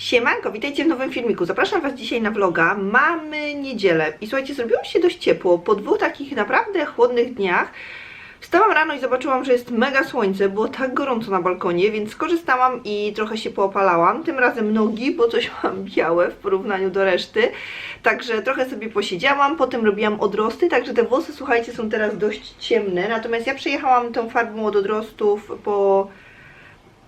Siemanko, witajcie w nowym filmiku. Zapraszam Was dzisiaj na vloga. Mamy niedzielę i słuchajcie, zrobiło się dość ciepło. Po dwóch takich naprawdę chłodnych dniach wstałam rano i zobaczyłam, że jest mega słońce. Było tak gorąco na balkonie, więc skorzystałam i trochę się poopalałam. Tym razem nogi, bo coś mam białe w porównaniu do reszty. Także trochę sobie posiedziałam, potem robiłam odrosty, także te włosy, słuchajcie, są teraz dość ciemne. Natomiast ja przejechałam tą farbą od odrostów po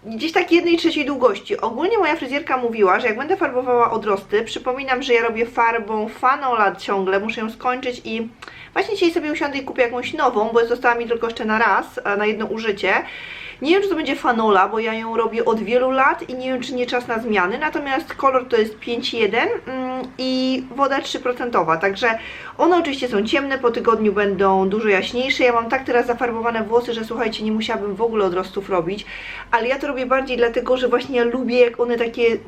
gdzieś tak jednej trzeciej długości. Ogólnie moja fryzjerka mówiła, że jak będę farbowała odrosty, przypominam, że ja robię farbą Fanola ciągle, muszę ją skończyć i właśnie dzisiaj sobie usiądę i kupię jakąś nową, bo została mi tylko jeszcze na raz, a na jedno użycie. Nie wiem, czy to będzie Fanola, bo ja ją robię od wielu lat i nie wiem, czy nie czas na zmiany. Natomiast kolor to jest 5,1 mm, i woda 3%. Także one oczywiście są ciemne, po tygodniu będą dużo jaśniejsze. Ja mam tak teraz zafarbowane włosy, że słuchajcie, nie musiałabym w ogóle odrostów robić. Ale ja to robię bardziej dlatego, że właśnie ja lubię, jak one takie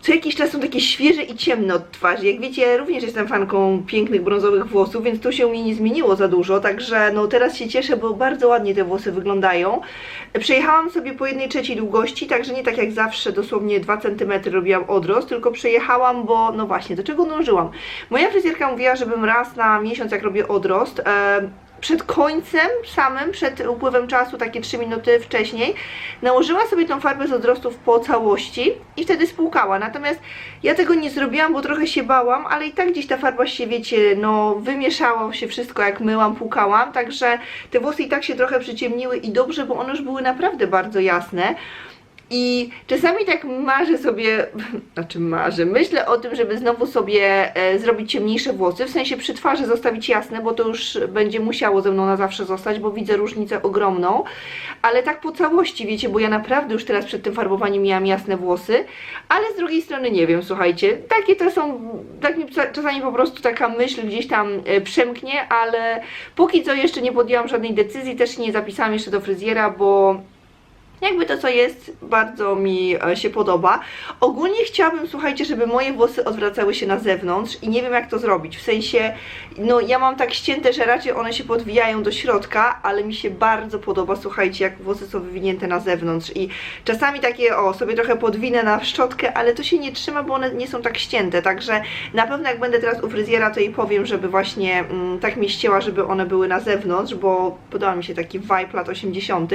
co jakiś czas są takie świeże i ciemne od twarzy. Jak wiecie, ja również jestem fanką pięknych brązowych włosów, więc to się mnie nie zmieniło za dużo, także no teraz się cieszę, bo bardzo ładnie te włosy wyglądają. Przejechałam sobie po jednej trzeciej długości, także nie tak jak zawsze, dosłownie 2 cm robiłam odrost, tylko przejechałam, bo no właśnie, do czego dążyłam? Moja fryzjerka mówiła, żebym raz na miesiąc, jak robię odrost, przed końcem samym, przed upływem czasu, takie 3 minuty wcześniej, nałożyła sobie tą farbę z odrostów po całości i wtedy spłukała. Natomiast ja tego nie zrobiłam, bo trochę się bałam, ale i tak gdzieś ta farba się, wiecie, no wymieszało się wszystko jak myłam, płukałam, także te włosy i tak się trochę przyciemniły i dobrze, bo one już były naprawdę bardzo jasne. I czasami tak marzę sobie, znaczy marzę, myślę o tym, żeby znowu sobie e, zrobić ciemniejsze włosy, w sensie przy twarzy zostawić jasne, bo to już będzie musiało ze mną na zawsze zostać, bo widzę różnicę ogromną, ale tak po całości, wiecie, bo ja naprawdę już teraz przed tym farbowaniem miałam jasne włosy, ale z drugiej strony nie wiem, słuchajcie, takie to są, tak mi czasami po prostu taka myśl gdzieś tam e, przemknie, ale póki co jeszcze nie podjęłam żadnej decyzji, też nie zapisałam jeszcze do fryzjera, bo jakby to co jest, bardzo mi e, się podoba. Ogólnie chciałabym, słuchajcie, żeby moje włosy odwracały się na zewnątrz i nie wiem jak to zrobić. W sensie, no ja mam tak ścięte, że raczej one się podwijają do środka, ale mi się bardzo podoba, słuchajcie, jak włosy są wywinięte na zewnątrz i czasami takie, o, sobie trochę podwinę na szczotkę, ale to się nie trzyma, bo one nie są tak ścięte, także na pewno jak będę teraz u fryzjera, to jej powiem, żeby właśnie mm, tak mi ścięła, żeby one były na zewnątrz, bo podoba mi się taki vibe lat 80.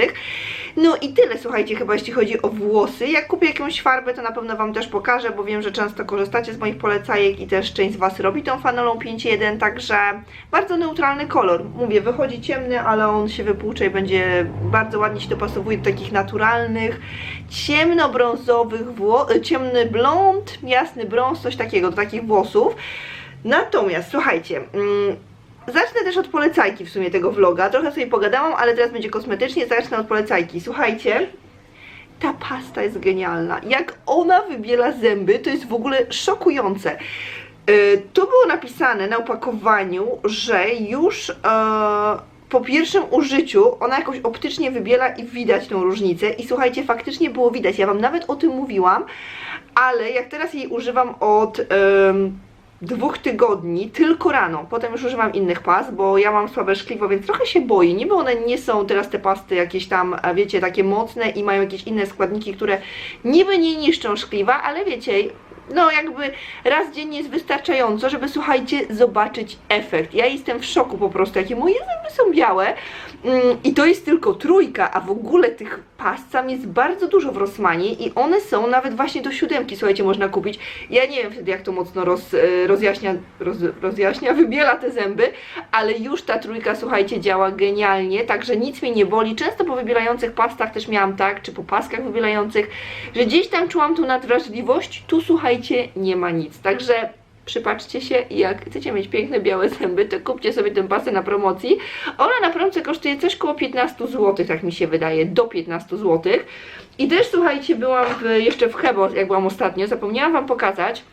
No i tyle, słuchajcie, chyba jeśli chodzi o włosy. Jak kupię jakąś farbę, to na pewno Wam też pokażę, bo wiem, że często korzystacie z moich polecajek i też część z Was robi tą fanolą 5.1, także bardzo neutralny kolor. Mówię, wychodzi ciemny, ale on się wypłucze i będzie bardzo ładnie się dopasowuje do takich naturalnych, ciemnobrązowych ciemny blond, jasny brąz, coś takiego, do takich włosów. Natomiast, słuchajcie, mm, Zacznę też od polecajki w sumie tego vloga. Trochę sobie pogadałam, ale teraz będzie kosmetycznie. Zacznę od polecajki. Słuchajcie, ta pasta jest genialna. Jak ona wybiela zęby, to jest w ogóle szokujące. Yy, tu było napisane na opakowaniu, że już e, po pierwszym użyciu ona jakoś optycznie wybiela i widać tą różnicę. I słuchajcie, faktycznie było widać. Ja Wam nawet o tym mówiłam, ale jak teraz jej używam od... dwóch tygodni, tylko rano. Potem już używam innych pas, bo ja mam słabe szkliwo, więc trochę się boję. Niby one nie są teraz te pasty jakieś tam, a wiecie, takie mocne i mają jakieś inne składniki, które niby nie niszczą szkliwa, ale wiecie, no jakby raz dziennie jest wystarczająco, żeby słuchajcie, zobaczyć efekt. Ja jestem w szoku po prostu, jakie moje zęby są białe i to jest tylko trójka, a w ogóle tych past tam jest bardzo dużo w Rossmanie i one są nawet właśnie do siódemki, słuchajcie, można kupić. Ja nie wiem wtedy jak to mocno roz, e, rozjaśnia, roz, rozjaśnia, wybiela te zęby, ale już ta trójka, słuchajcie, działa genialnie, także nic mnie nie boli. Często po wybielających pastach też miałam tak, czy po paskach wybielających, że gdzieś tam czułam tu nadwrażliwość, tu słuchajcie, nie ma nic. Także przypatrzcie się jak chcecie mieć piękne białe zęby, to kupcie sobie tę pastę na promocji. Ona na promce kosztuje coś koło 15 zł, tak mi się wydaje, do 15 zł. I też słuchajcie, byłam w, jeszcze w Hebo, jak byłam ostatnio, zapomniałam Wam pokazać.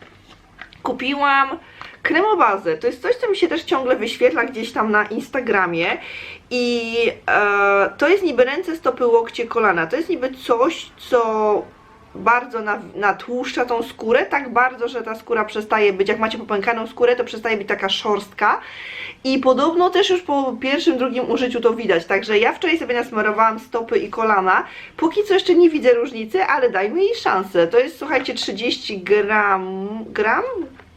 Kupiłam kremobazę. To jest coś, co mi się też ciągle wyświetla gdzieś tam na Instagramie. I e, to jest niby ręce, stopy, łokcie, kolana. To jest niby coś, co bardzo na, natłuszcza tą skórę, tak bardzo, że ta skóra przestaje być, jak macie popękaną skórę, to przestaje być taka szorstka i podobno też już po pierwszym, drugim użyciu to widać, także ja wczoraj sobie nasmarowałam stopy i kolana, póki co jeszcze nie widzę różnicy, ale dajmy jej szansę, to jest słuchajcie 30 gram, gram?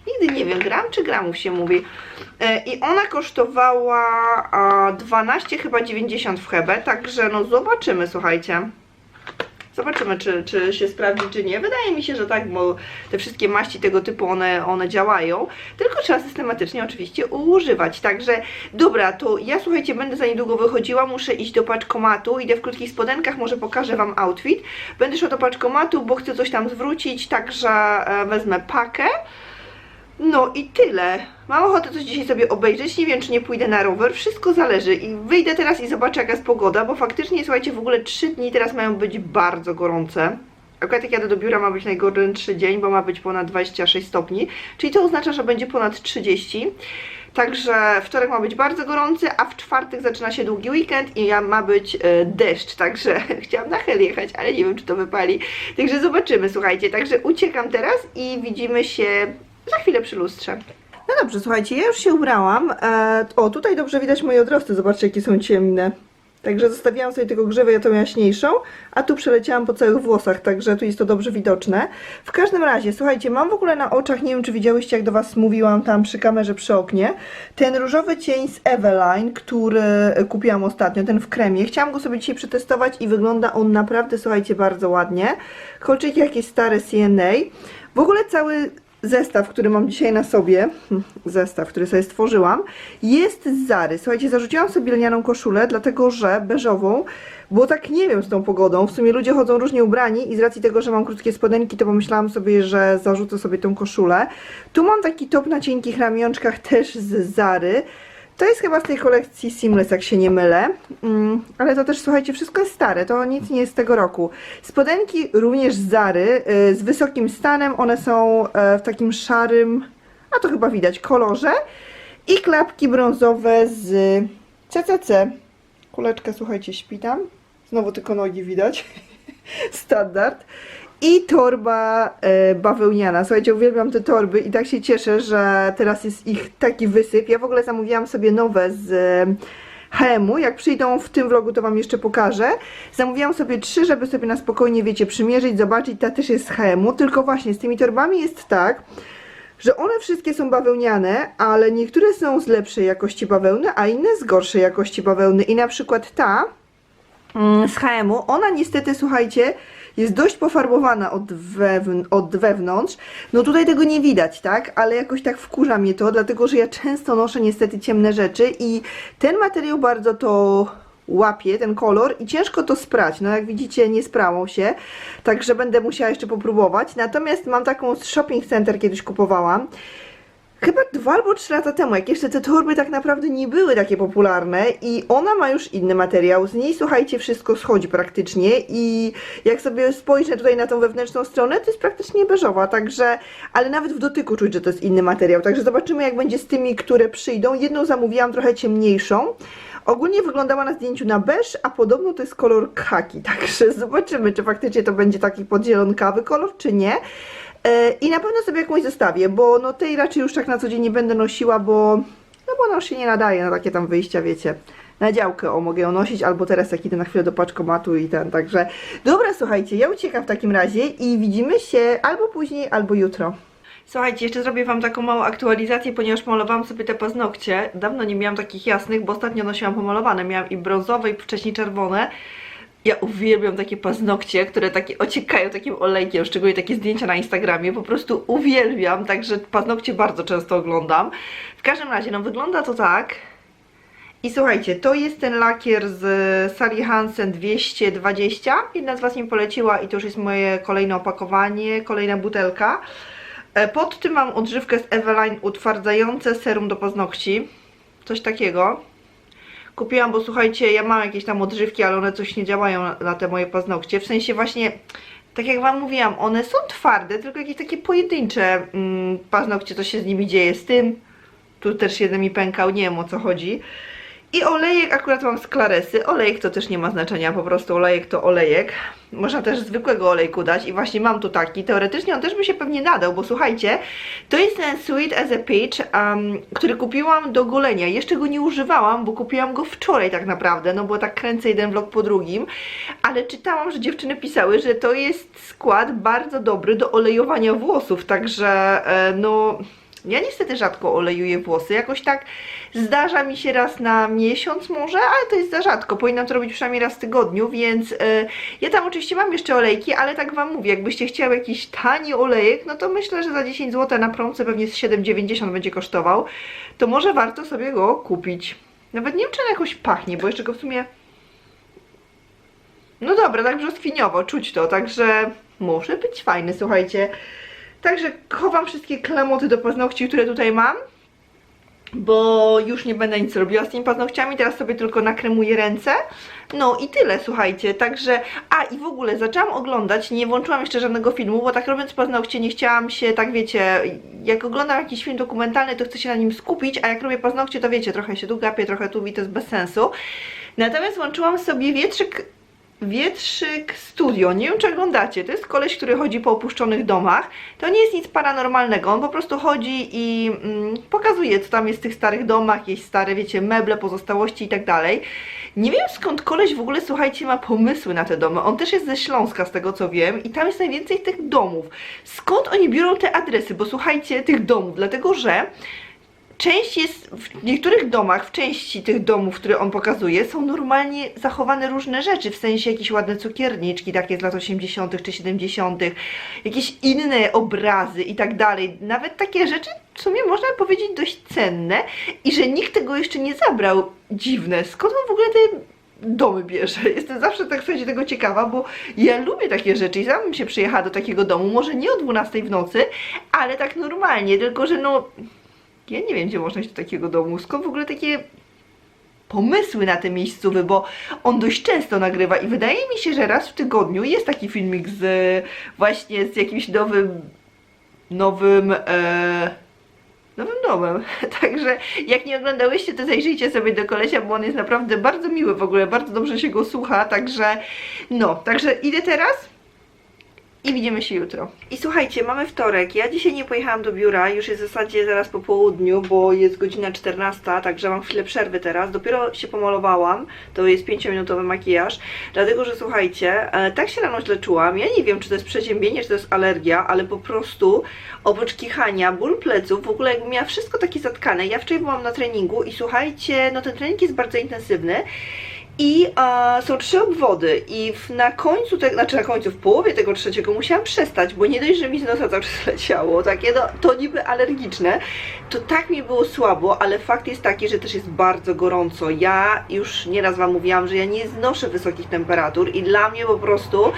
Nigdy nie wiem, gram czy gramów się mówi. E, I ona kosztowała a, 12 chyba 90 w Hebe, także no zobaczymy, słuchajcie. Zobaczymy, czy, czy się sprawdzi, czy nie. Wydaje mi się, że tak, bo te wszystkie maści tego typu, one, one działają. Tylko trzeba systematycznie oczywiście używać. Także, dobra, to ja słuchajcie, będę za niedługo wychodziła, muszę iść do paczkomatu. Idę w krótkich spodenkach, może pokażę Wam outfit. Będę szła do paczkomatu, bo chcę coś tam zwrócić, także e, wezmę pakę. No i tyle. Mam ochotę coś dzisiaj sobie obejrzeć. Nie wiem, czy nie pójdę na rower. Wszystko zależy. I wyjdę teraz i zobaczę, jaka jest pogoda, bo faktycznie, słuchajcie, w ogóle 3 dni teraz mają być bardzo gorące. Akurat jak jadę do biura ma być najgorętszy dzień, bo ma być ponad 26 stopni, czyli to oznacza, że będzie ponad 30. Także wtorek ma być bardzo gorący, a w czwartek zaczyna się długi weekend i ma być e, deszcz, także chciałam na hel jechać, ale nie wiem, czy to wypali. Także zobaczymy, słuchajcie. Także uciekam teraz i widzimy się za chwilę przy lustrze. No dobrze, słuchajcie, ja już się ubrałam. E, o, tutaj dobrze widać moje odrosty, zobaczcie jakie są ciemne. Także zostawiałam sobie tylko ja tą jaśniejszą, a tu przeleciałam po całych włosach, także tu jest to dobrze widoczne. W każdym razie, słuchajcie, mam w ogóle na oczach, nie wiem czy widziałyście jak do Was mówiłam tam przy kamerze przy oknie, ten różowy cień z Eveline, który kupiłam ostatnio, ten w kremie. Chciałam go sobie dzisiaj przetestować i wygląda on naprawdę, słuchajcie, bardzo ładnie. Kolczyki jakieś stare CNA. W ogóle cały zestaw, który mam dzisiaj na sobie, hm, zestaw, który sobie stworzyłam, jest z Zary. Słuchajcie, zarzuciłam sobie lnianą koszulę, dlatego że beżową, bo tak nie wiem z tą pogodą, w sumie ludzie chodzą różnie ubrani i z racji tego, że mam krótkie spodenki, to pomyślałam sobie, że zarzucę sobie tą koszulę. Tu mam taki top na cienkich ramionczkach też z Zary. To jest chyba z tej kolekcji Seamless, jak się nie mylę. Mm, ale to też, słuchajcie, wszystko jest stare, to nic nie jest z tego roku. Spodenki również z Zary, y, z wysokim stanem, one są e, w takim szarym, a to chyba widać, kolorze. I klapki brązowe z CCC. Kuleczka, słuchajcie, śpi tam. Znowu tylko nogi widać. Standard. I torba e, bawełniana. Słuchajcie, uwielbiam te torby i tak się cieszę, że teraz jest ich taki wysyp. Ja w ogóle zamówiłam sobie nowe z e, HM-u. Jak przyjdą w tym vlogu, to Wam jeszcze pokażę. Zamówiłam sobie trzy, żeby sobie na spokojnie, wiecie, przymierzyć, zobaczyć. Ta też jest z HM-u. Tylko właśnie z tymi torbami jest tak, że one wszystkie są bawełniane, ale niektóre są z lepszej jakości bawełny, a inne z gorszej jakości bawełny. I na przykład ta z HM-u, ona niestety, słuchajcie, jest dość pofarbowana od, wewn od wewnątrz. No tutaj tego nie widać, tak? Ale jakoś tak wkurza mnie to, dlatego że ja często noszę niestety ciemne rzeczy i ten materiał bardzo to łapie, ten kolor i ciężko to sprać. No jak widzicie nie sprało się, także będę musiała jeszcze popróbować. Natomiast mam taką z Shopping Center kiedyś kupowałam. Chyba dwa albo trzy lata temu, jak jeszcze te torby tak naprawdę nie były takie popularne i ona ma już inny materiał. Z niej, słuchajcie, wszystko schodzi praktycznie i jak sobie spojrzę tutaj na tą wewnętrzną stronę, to jest praktycznie beżowa, także, ale nawet w dotyku czuć, że to jest inny materiał. Także zobaczymy, jak będzie z tymi, które przyjdą. Jedną zamówiłam trochę ciemniejszą. Ogólnie wyglądała na zdjęciu na beż, a podobno to jest kolor khaki, także zobaczymy, czy faktycznie to będzie taki podzielonkawy kolor, czy nie. E, I na pewno sobie jakąś zostawię, bo no tej raczej już tak na co dzień nie będę nosiła, bo no bo ona już się nie nadaje na takie tam wyjścia, wiecie. Na działkę o mogę ją nosić, albo teraz jak idę na chwilę do paczkomatu i ten, także dobra, słuchajcie, ja uciekam w takim razie i widzimy się albo później, albo jutro. Słuchajcie, jeszcze zrobię Wam taką małą aktualizację, ponieważ malowałam sobie te paznokcie. Dawno nie miałam takich jasnych, bo ostatnio nosiłam pomalowane. Miałam i brązowe, i wcześniej czerwone. Ja uwielbiam takie paznokcie, które takie ociekają takim olejkiem, szczególnie takie zdjęcia na Instagramie. Po prostu uwielbiam, także paznokcie bardzo często oglądam. W każdym razie, no wygląda to tak. I słuchajcie, to jest ten lakier z Sally Hansen 220. Jedna z Was mi poleciła i to już jest moje kolejne opakowanie, kolejna butelka. E, Pod tym mam odżywkę z Eveline utwardzające serum do paznokci. Coś takiego. Kupiłam, bo słuchajcie, ja mam jakieś tam odżywki, ale one coś nie działają na, te moje paznokcie. W sensie właśnie, tak jak Wam mówiłam, one są twarde, tylko jakieś takie pojedyncze mm, paznokcie, co się z nimi dzieje. Z tym, tu też jeden mi pękał, nie wiem o co chodzi. I olejek akurat mam z Klaresy. Olejek to też nie ma znaczenia, po prostu olejek to olejek. Można też zwykłego olejku dać i właśnie mam tu taki. Teoretycznie on też by się pewnie nadał, bo słuchajcie, to jest ten Sweet as a Peach, um, który kupiłam do golenia. Jeszcze go nie używałam, bo kupiłam go wczoraj tak naprawdę, no bo tak kręcę jeden vlog po drugim. Ale czytałam, że dziewczyny pisały, że to jest skład bardzo dobry do olejowania włosów, także e, no... Ja niestety rzadko olejuję włosy, jakoś tak zdarza mi się raz na miesiąc może, ale to jest za rzadko, powinnam to robić przynajmniej raz w tygodniu, więc e, ja tam oczywiście mam jeszcze olejki, ale tak Wam mówię, jakbyście chciały jakiś tani olejek, no to myślę, że za 10 zł na promce pewnie z 7,90 będzie kosztował, to może warto sobie go kupić. Nawet nie wiem, czy on jakoś pachnie, bo jeszcze go w sumie... No dobra, tak brzoskwiniowo, czuć to, także może być fajny, słuchajcie. Także chowam wszystkie klamoty do paznokci, które tutaj mam, bo już nie będę nic robiła z tymi paznokciami, teraz sobie tylko nakremuję ręce. No i tyle, słuchajcie, także... A i w ogóle zaczęłam oglądać, nie włączyłam jeszcze żadnego filmu, bo tak robiąc paznokcie nie chciałam się, tak wiecie, jak oglądam jakiś film dokumentalny, to chcę się na nim skupić, a jak robię paznokcie, to wiecie, trochę się tu gapię, trochę tu mi to jest bez sensu. Natomiast włączyłam sobie wietrzyk Wietrzyk Studio, nie wiem czy oglądacie, to jest koleś, który chodzi po opuszczonych domach. To nie jest nic paranormalnego, on po prostu chodzi i mm, pokazuje co tam jest w tych starych domach, jakieś stare, wiecie, meble, pozostałości i tak dalej. Nie wiem skąd koleś w ogóle, słuchajcie, ma pomysły na te domy. On też jest ze Śląska, z tego co wiem, i tam jest najwięcej tych domów. Skąd oni biorą te adresy? Bo słuchajcie, tych domów, dlatego że część jest, w niektórych domach, w części tych domów, które on pokazuje, są normalnie zachowane różne rzeczy, w sensie jakieś ładne cukierniczki, takie z lat 80. czy 70., jakieś inne obrazy i tak dalej. Nawet takie rzeczy, w sumie można powiedzieć, dość cenne i że nikt tego jeszcze nie zabrał. Dziwne. Skąd on w ogóle te domy bierze. Jestem zawsze tak słuchajcie tego ciekawa, bo ja lubię takie rzeczy i sama bym się przyjechała do takiego domu, może nie o 12 w nocy, ale tak normalnie, tylko że no ja nie wiem, gdzie można iść do takiego domu. Skąd w ogóle takie pomysły na te miejscowy, bo on dość często nagrywa i wydaje mi się, że raz w tygodniu jest taki filmik z właśnie z jakimś nowym nowym e, nowym domem. Także jak nie oglądałyście, to zajrzyjcie sobie do kolesia, bo on jest naprawdę bardzo miły w ogóle, bardzo dobrze się go słucha, także no, także idę teraz i widzimy się jutro. I słuchajcie, mamy wtorek. Ja dzisiaj nie pojechałam do biura, już jest w zasadzie zaraz po południu, bo jest godzina 14, także mam chwilę przerwy teraz. Dopiero się pomalowałam, to jest 5-minutowy makijaż, dlatego że słuchajcie, e, tak się rano źle czułam. Ja nie wiem, czy to jest przeziębienie, czy to jest alergia, ale po prostu oprócz kichania, ból pleców, w ogóle jakbym miała wszystko takie zatkane. Ja wczoraj byłam na treningu i słuchajcie, no ten trening jest bardzo intensywny. I e, są trzy obwody. I w, na końcu, te, znaczy na końcu, w połowie tego trzeciego musiałam przestać, bo nie dość, że mi z nosa cały czas leciało, takie no, to niby alergiczne, to tak mi było słabo, ale fakt jest taki, że też jest bardzo gorąco. Ja już nieraz Wam mówiłam, że ja nie znoszę wysokich temperatur i dla mnie po prostu,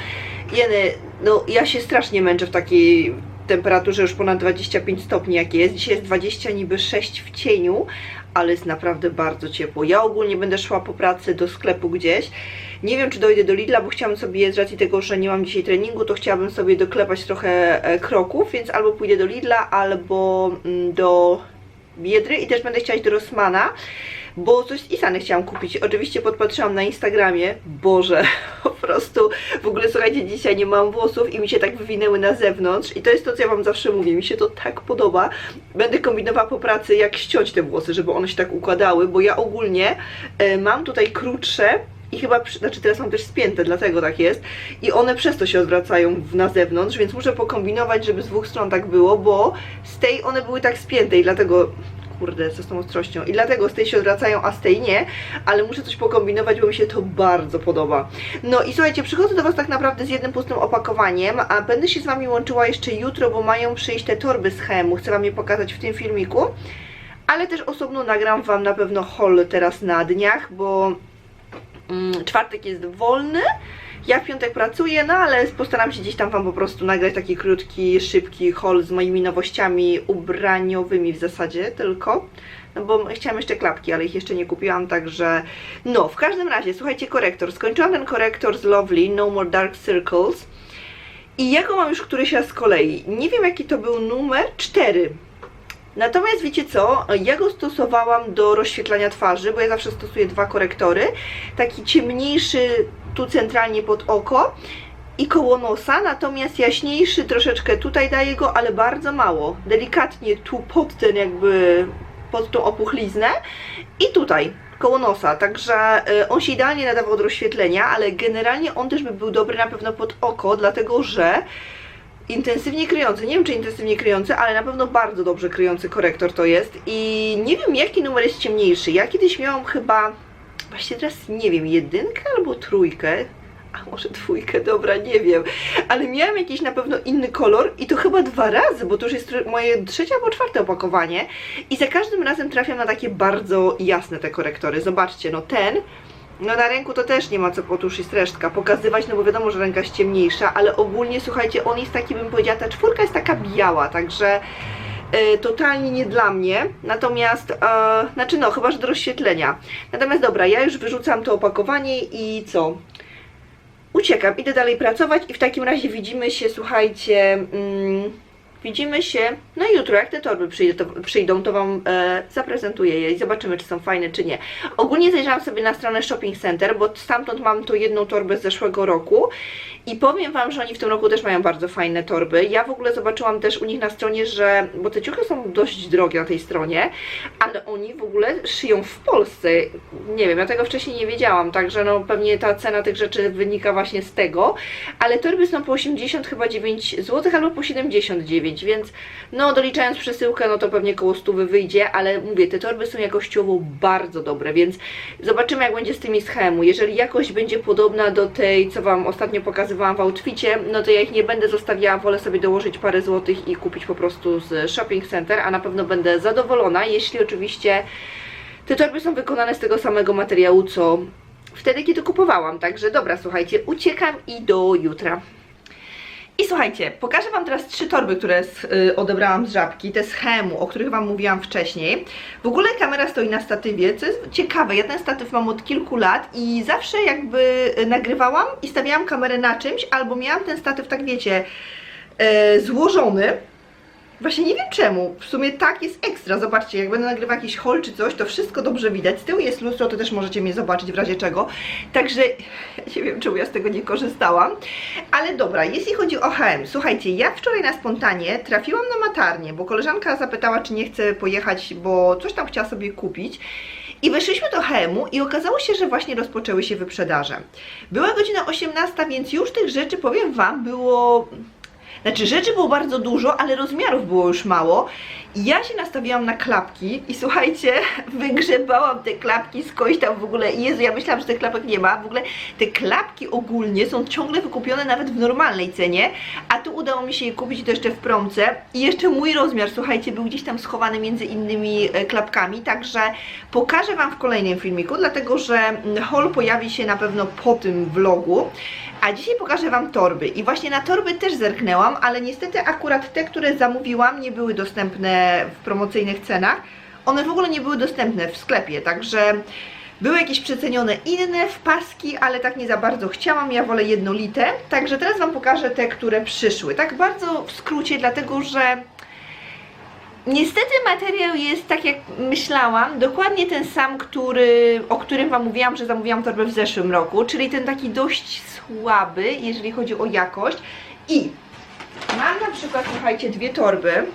jeny, no ja się strasznie męczę w takiej temperaturze już ponad 25 stopni jak jest. Dzisiaj jest 20 niby 6 w cieniu, ale jest naprawdę bardzo ciepło. Ja ogólnie będę szła po pracy do sklepu gdzieś. Nie wiem, czy dojdę do Lidla, bo chciałam sobie, z racji tego, że nie mam dzisiaj treningu, to chciałabym sobie doklepać trochę e, kroków, więc albo pójdę do Lidla, albo mm, do Biedry i też będę chciała iść do Rossmana, bo coś z Isany chciałam kupić. Oczywiście podpatrzyłam na Instagramie, Boże, po prostu w ogóle słuchajcie, dzisiaj nie mam włosów i mi się tak wywinęły na zewnątrz i to jest to, co ja Wam zawsze mówię, mi się to tak podoba. Będę kombinowała po pracy, jak ściąć te włosy, żeby one się tak układały, bo ja ogólnie e, mam tutaj krótsze i chyba, znaczy teraz mam też spięte, dlatego tak jest. I one przez to się odwracają na zewnątrz, więc muszę pokombinować, żeby z dwóch stron tak było, bo z tej one były tak spięte i dlatego kurde, co z tą ostrością. I dlatego z tej się odwracają, a z tej nie, ale muszę coś pokombinować, bo mi się to bardzo podoba. No i słuchajcie, przychodzę do Was tak naprawdę z jednym pustym opakowaniem, a będę się z Wami łączyła jeszcze jutro, bo mają przyjść te torby z HM-u. Chcę Wam je pokazać w tym filmiku. Ale też osobno nagram Wam na pewno haul teraz na dniach, bo mm, czwartek jest wolny, ja w piątek pracuję, no ale postaram się gdzieś tam Wam po prostu nagrać taki krótki, szybki haul z moimi nowościami ubraniowymi w zasadzie tylko. No bo chciałam jeszcze klapki, ale ich jeszcze nie kupiłam, także no, w każdym razie, słuchajcie, korektor. Skończyłam ten korektor z Lovely, No More Dark Circles. I ja go mam już któryś raz z kolei. Nie wiem jaki to był numer, 4. Natomiast wiecie co, ja go stosowałam do rozświetlania twarzy, bo ja zawsze stosuję dwa korektory. Taki ciemniejszy tu centralnie pod oko i koło nosa, natomiast jaśniejszy troszeczkę tutaj daję go, ale bardzo mało. Delikatnie tu pod ten jakby, pod tą opuchliznę i tutaj koło nosa, także y, on się idealnie nadawał do rozświetlenia, ale generalnie on też by był dobry na pewno pod oko, dlatego że intensywnie kryjący, nie wiem czy intensywnie kryjący, ale na pewno bardzo dobrze kryjący korektor to jest i nie wiem jaki numer jest ciemniejszy. Ja kiedyś miałam chyba, właśnie teraz nie wiem, jedynkę albo trójkę, a może dwójkę, dobra, nie wiem, ale miałam jakiś na pewno inny kolor i to chyba dwa razy, bo to już jest moje trzecie albo czwarte opakowanie. I za każdym razem trafiam na takie bardzo jasne te korektory. Zobaczcie, no ten no na ręku to też nie ma co, już jest resztka pokazywać, no bo wiadomo, że ręka jest ciemniejsza, ale ogólnie słuchajcie, on jest taki, bym powiedziała, ta czwórka jest taka biała, także totalnie nie dla mnie, natomiast, e, znaczy no, chyba, że do rozświetlenia. Natomiast dobra, ja już wyrzucam to opakowanie i co? Uciekam, idę dalej pracować i w takim razie widzimy się, słuchajcie, mm, widzimy się, no jutro, jak te torby przyjdą, to, przyjdą, to Wam e, zaprezentuję je i zobaczymy, czy są fajne, czy nie. Ogólnie zajrzałam sobie na stronę Shopping Center, bo stamtąd mam tu jedną torbę z zeszłego roku i powiem Wam, że oni w tym roku też mają bardzo fajne torby. Ja w ogóle zobaczyłam też u nich na stronie, że, bo te ciuchy są dość drogie na tej stronie, ale oni w ogóle szyją w Polsce. Nie wiem, ja tego wcześniej nie wiedziałam, także no pewnie ta cena tych rzeczy wynika właśnie z tego, ale torby są po 80 chyba 9 zł albo po 79, więc no doliczając przesyłkę, no to pewnie koło 100 wyjdzie, ale mówię, te torby są jakościowo bardzo dobre, więc zobaczymy jak będzie z tymi z Hemu. Jeżeli jakość będzie podobna do tej, co Wam ostatnio pokazywałam w outficie, no to ja ich nie będę zostawiała, wolę sobie dołożyć parę złotych i kupić po prostu z shopping center, a na pewno będę zadowolona, jeśli oczywiście te torby są wykonane z tego samego materiału, co wtedy, kiedy kupowałam. Także dobra, słuchajcie, uciekam i do jutra. I słuchajcie, pokażę Wam teraz trzy torby, które z, y, odebrałam z żabki, te z Hemu, o których Wam mówiłam wcześniej. W ogóle kamera stoi na statywie, co jest ciekawe, ja ten statyw mam od kilku lat i zawsze jakby y, nagrywałam i stawiałam kamerę na czymś, albo miałam ten statyw, tak wiecie, y, złożony. Właśnie nie wiem czemu, w sumie tak jest ekstra, zobaczcie, jak będę nagrywał jakiś haul czy coś, to wszystko dobrze widać, z tyłu jest lustro, to też możecie mnie zobaczyć w razie czego, także nie wiem czemu ja z tego nie korzystałam, ale dobra, jeśli chodzi o HM, słuchajcie, ja wczoraj na spontanie trafiłam na matarnię, bo koleżanka zapytała, czy nie chcę pojechać, bo coś tam chciała sobie kupić. I weszliśmy do HM-u i okazało się, że właśnie rozpoczęły się wyprzedaże. Była godzina 18, więc już tych rzeczy, powiem Wam, było znaczy rzeczy było bardzo dużo, ale rozmiarów było już mało. Ja się nastawiłam na klapki i słuchajcie, wygrzebałam te klapki skądś tam w ogóle. Jezu, ja myślałam, że tych klapek nie ma. W ogóle te klapki ogólnie są ciągle wykupione nawet w normalnej cenie, a tu udało mi się je kupić to jeszcze w promce. I jeszcze mój rozmiar, słuchajcie, był gdzieś tam schowany między innymi e, klapkami, także pokażę Wam w kolejnym filmiku, dlatego że mm, haul pojawi się na pewno po tym vlogu. A dzisiaj pokażę Wam torby i właśnie na torby też zerknęłam, ale niestety akurat te, które zamówiłam nie były dostępne w promocyjnych cenach. One w ogóle nie były dostępne w sklepie, także były jakieś przecenione inne w paski, ale tak nie za bardzo chciałam, ja wolę jednolite. Także teraz Wam pokażę te, które przyszły. Tak bardzo w skrócie, dlatego że Niestety materiał jest tak jak myślałam, dokładnie ten sam, który, o którym Wam mówiłam, że zamówiłam torbę w zeszłym roku, czyli ten taki dość słaby, jeżeli chodzi o jakość. I mam na przykład, słuchajcie, dwie torby,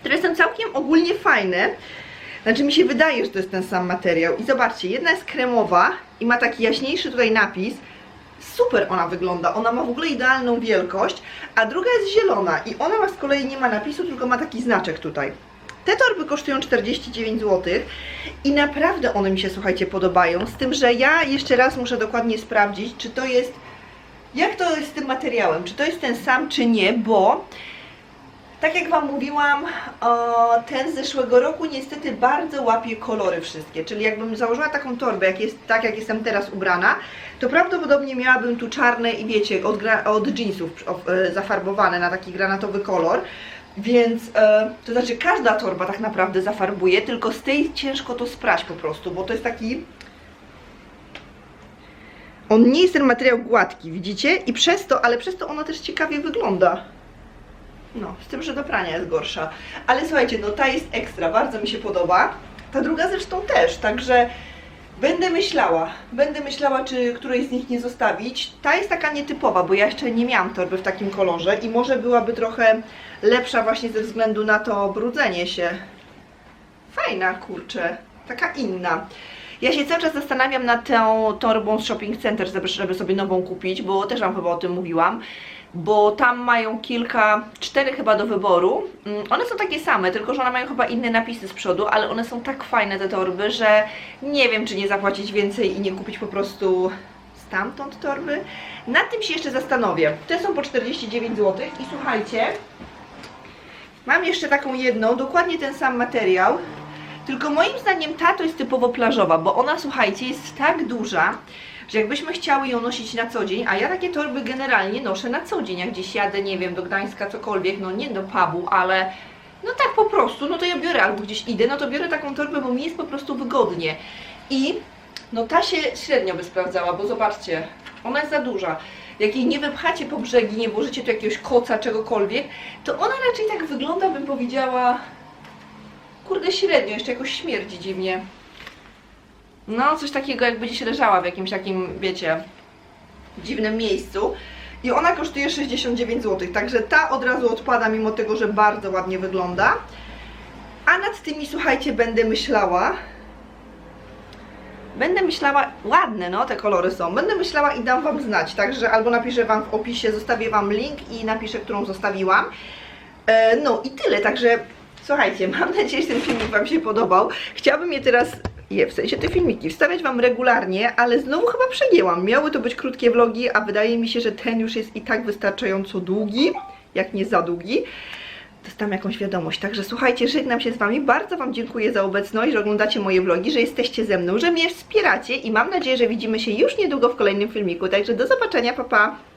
które są całkiem ogólnie fajne. Znaczy mi się wydaje, że to jest ten sam materiał. I zobaczcie, jedna jest kremowa i ma taki jaśniejszy tutaj napis. Super ona wygląda, ona ma w ogóle idealną wielkość, a druga jest zielona i ona ma z kolei nie ma napisu, tylko ma taki znaczek tutaj. Te torby kosztują 49 zł i naprawdę one mi się, słuchajcie, podobają, z tym, że ja jeszcze raz muszę dokładnie sprawdzić, czy to jest, jak to jest z tym materiałem, czy to jest ten sam, czy nie, bo tak jak Wam mówiłam, ten z zeszłego roku niestety bardzo łapie kolory wszystkie, czyli jakbym założyła taką torbę, jak jest, tak jak jestem teraz ubrana, to prawdopodobnie miałabym tu czarne i wiecie, od, od jeansów e, zafarbowane na taki granatowy kolor, więc e, to znaczy każda torba tak naprawdę zafarbuje, tylko z tej ciężko to sprać po prostu, bo to jest taki... On nie jest ten materiał gładki, widzicie? I przez to, ale przez to ona też ciekawie wygląda. No, z tym, że do prania jest gorsza. Ale słuchajcie, no ta jest ekstra, bardzo mi się podoba. Ta druga zresztą też, także będę myślała. Będę myślała, czy którejś z nich nie zostawić. Ta jest taka nietypowa, bo ja jeszcze nie miałam torby w takim kolorze i może byłaby trochę lepsza właśnie ze względu na to brudzenie się. Fajna, kurczę. Taka inna. Ja się cały czas zastanawiam nad tą torbą z Shopping Center, żeby sobie nową kupić, bo też Wam chyba o tym mówiłam. Bo tam mają kilka, cztery chyba do wyboru. Mm, One są takie same, tylko że one mają chyba inne napisy z przodu, ale one są tak fajne te torby, że nie wiem, czy nie zapłacić więcej i nie kupić po prostu stamtąd torby. Nad tym się jeszcze zastanowię. Te są po 49 zł i słuchajcie, Mam jeszcze taką jedną, dokładnie ten sam materiał, tylko moim zdaniem ta to jest typowo plażowa, bo ona, słuchajcie, jest tak duża, że jakbyśmy chciały ją nosić na co dzień, a ja takie torby generalnie noszę na co dzień, jak gdzieś jadę, nie wiem, do Gdańska, cokolwiek, no nie do pubu, ale no tak po prostu, no to ja biorę, albo gdzieś idę, no to biorę taką torbę, bo mi jest po prostu wygodnie. I no ta się średnio by sprawdzała, bo zobaczcie, ona jest za duża. Jak jej nie wypchacie po brzegi, nie włożycie tu jakiegoś koca, czegokolwiek, to ona raczej tak wygląda, bym powiedziała, kurde średnio, jeszcze jakoś śmierdzi dziwnie. No, coś takiego jakby gdzieś leżała w jakimś takim, wiecie, dziwnym miejscu. I ona kosztuje 69 zł, także ta od razu odpada, mimo tego, że bardzo ładnie wygląda. A nad tymi, słuchajcie, będę myślała. Będę myślała, ładne no, te kolory są. Będę myślała i dam Wam znać, także albo napiszę Wam w opisie, zostawię Wam link i napiszę, którą zostawiłam. E, no i tyle, także słuchajcie, mam nadzieję, że ten filmik Wam się podobał. Chciałabym je teraz, je w sensie te filmiki, wstawiać Wam regularnie, ale znowu chyba przegięłam. Miały to być krótkie vlogi, a wydaje mi się, że ten już jest i tak wystarczająco długi, jak nie za długi. Dostałam jakąś wiadomość, także słuchajcie, żegnam się z Wami, bardzo Wam dziękuję za obecność, że oglądacie moje vlogi, że jesteście ze mną, że mnie wspieracie i mam nadzieję, że widzimy się już niedługo w kolejnym filmiku, także do zobaczenia, pa pa!